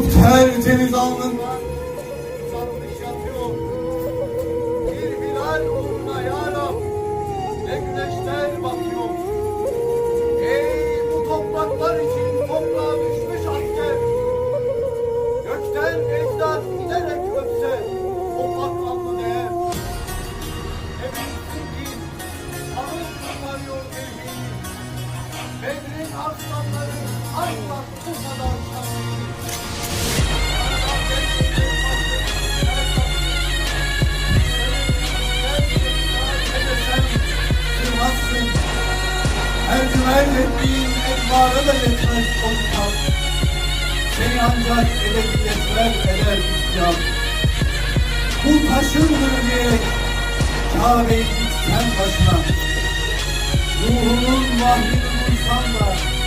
Çok tertemiz alnından uzanmış yatıyor. Bir hilal uğruna ya Rab, ne güneşler batıyor. Ey bu topraklar için toprağa düşmüş asker. Gökten ecdat giderek öpse o ak alnı değer. Eminsin ki ağır kurtarıyor tevhidi. Bedrin arslanları Merdiven ettiğin etbara da yetmez o kitap. Seni ancak ebediyetler eder isyan. Bu taşındır diyerek Kabe'yi sen başına. Ruhunun vahyini bulsan da